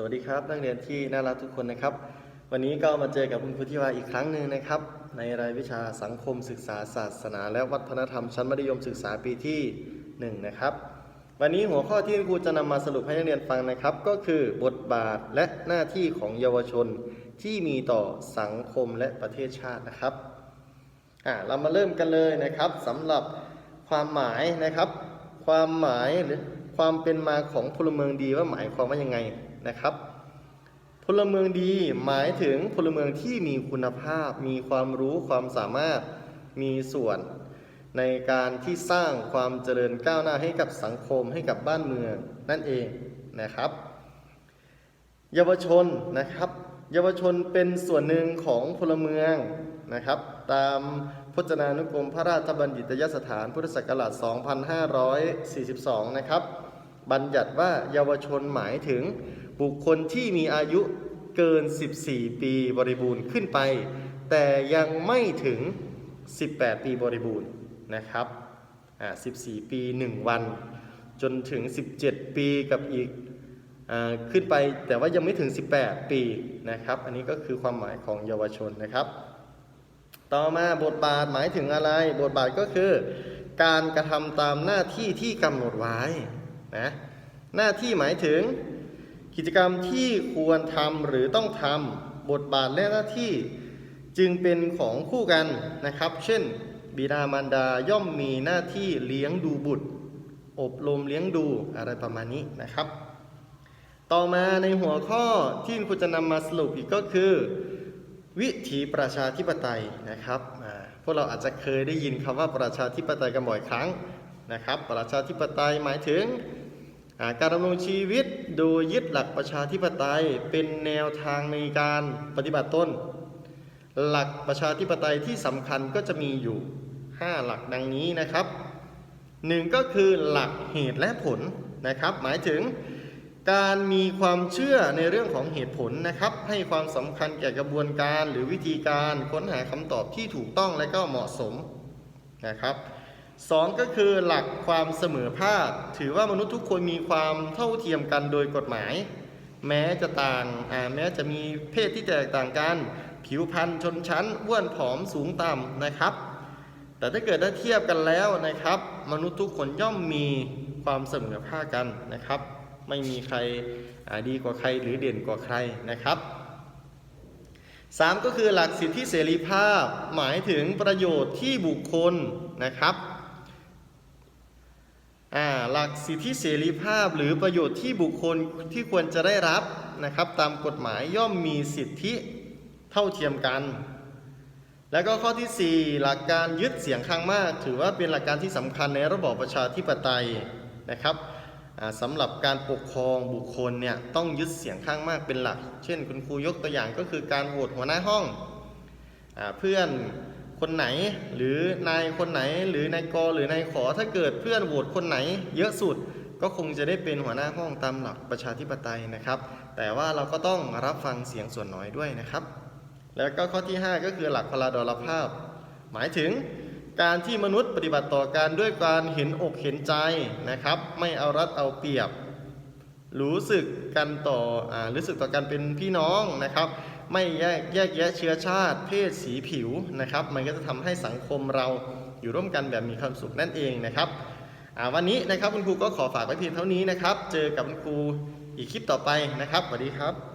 สวัสดีครับนักเรียนที่น่ารักทุกคนนะครับ วันนี้ก็มาเจอกับคุณครูที่วาอีกครั้งหนึ่งนะครับ ในรายวิชาสังคมศึกษาศาสนา และวัฒนธรรมชั้นมัธยมศึกษาปีที่1นะครับวันนี้หัวข้อที่คุณครูจะนำมาสรุปให้นักเรียนฟังนะครับ ก็คือบทบาทและหน้าที่ของเยาวชนที่มีต่อสังคมและประเทศชาตินะครับอ่าเรามาเริ่มกันเลยนะครับสำหรับความหมายนะครับ ความหมายหรือ ความเป็นมาของพลเมืองดีว่าหมายความว่ายังไงนะครับ พลเมืองดีหมายถึงพลเมืองที่มีคุณภาพ มีความรู้ความสามารถมีส่วน ในการที่สร้างความเจริญก้าวหน้าให้กับสังคมให้กับบ้านเมืองนั่นเองนะครับ เยาวชนนะครับ เยาวชนเป็นส่วนหนึ่งของพลเมืองนะครับ ตามพจนานุกรมพระราชบัณฑิตยสถานพุทธศักราช 2542 นะครับ บัญญัติว่าเยาวชนหมายถึงบุคคลที่มีอายุเกิน 14 ปีบริบูรณ์ขึ้นไป แต่ยังไม่ถึง 18 ปีบริบูรณ์นะครับอ่า14 ปี 1 วัน จนถึง 17 ปีกับอีกอขึ้นไปแต่ว่ายังไม่ถึง 18 ปีนะครับ อันนี้ก็คือความหมายของเยาวชนนะครับ ต่อมาบทบาทหมายถึงอะไร บทบาทก็คือ การกระทำตามหน้าที่ที่กำหนดไว้ นะหน้าที่หมายถึงกิจกรรมที่ควรทำหรือต้องทำบทบาทและหน้าที่จึงเป็นของคู่กันนะครับ เช่น บิดามารดาย่อมมีหน้าที่เลี้ยงดูบุตร อบรมเลี้ยงดูอะไรประมาณนี้นะครับ ต่อมาในหัวข้อที่คุณจะนำมาสรุปอีกก็คือ วิถีประชาธิปไตยนะครับพวกเราอาจจะเคยได้ยินคำว่าประชาธิปไตยกันบ่อยครั้ง นะครับประชาธิปไตยหมายถึงการดำรงชีวิตโดยยึดหลักประชาธิปไตยเป็นแนวทางในการปฏิบัติต้น หลักประชาธิปไตยที่สำคัญก็จะมีอยู่ 5 หลักดังนี้นะครับหนึ่งก็คือหลักเหตุและผลนะครับ หมายถึงการมีความเชื่อในเรื่องของเหตุผลนะครับ ให้ความสำคัญแก่กระบวนการหรือวิธีการค้นหาคำตอบที่ถูกต้องและก็เหมาะสมนะครับ สองก็คือหลักความเสมอภาค ถือว่ามนุษย์ทุกคนมีความเท่าเทียมกันโดยกฎหมาย แม้จะต่างแม้จะมีเพศที่แตกต่างกัน ผิวพรรณชนชั้นอ้วนผอมสูงต่ำนะครับ แต่ถ้าเกิดถ้าเทียบกันแล้วนะครับ มนุษย์ทุกคนย่อมมีความเสมอภาคกันนะครับ ไม่มีใครดีกว่าใครหรือเด่นกว่าใครนะครับสามก็คือหลักสิทธิเสรีภาพ หมายถึงประโยชน์ที่บุคคลนะครับ หลักสิทธิเสรีภาพหรือประโยชน์ที่บุคคลที่ควรจะได้รับนะครับ ตามกฎหมายย่อมมีสิทธิเท่าเทียมกัน แล้วก็ข้อที่ 4 หลักการยึดเสียงข้างมาก ถือว่าเป็นหลักการที่สำคัญในระบอบประชาธิปไตยนะครับสำหรับการปกครองบุคคลเนี่ยต้องยึดเสียงข้างมากเป็นหลัก เช่น คุณครูยกตัวอย่างก็คือการโหวตหัวหน้าห้องอเพื่อน คนไหน หรือนายคนไหน หรือนายกหรือนายขอถ้าเกิดเพื่อนโหวตคนไหน เยอะสุดก็คงจะได้เป็นหัวหน้าห้องตามหลักประชาธิปไตยนะครับ แต่ว่าเราก็ต้องรับฟังเสียงส่วนน้อยด้วยนะครับ แล้วก็ข้อที่ 5 ก็คือหลักพลาดรภาพ หมายถึงการที่มนุษย์ปฏิบัติต่อกันด้วยการเห็นอกเห็นใจนะครับ ไม่เอารัดเอาเปรียบ รู้สึกกันต่ออรู้สึกต่อกันเป็นพี่น้องนะครับ ไม่แยกแยกแยะเชื้อชาติ เพศสีผิวนะครับ มันก็จะทำให้สังคมเราอยู่ร่วมกันแบบมีความสุขนั่นเองนะครับวันนี้นะครับคุณครูก็ขอฝากไว้เพียงเท่านี้นะครับ เจอกับคุณครูอีกคลิปต่อไปนะครับสวัสดีครับ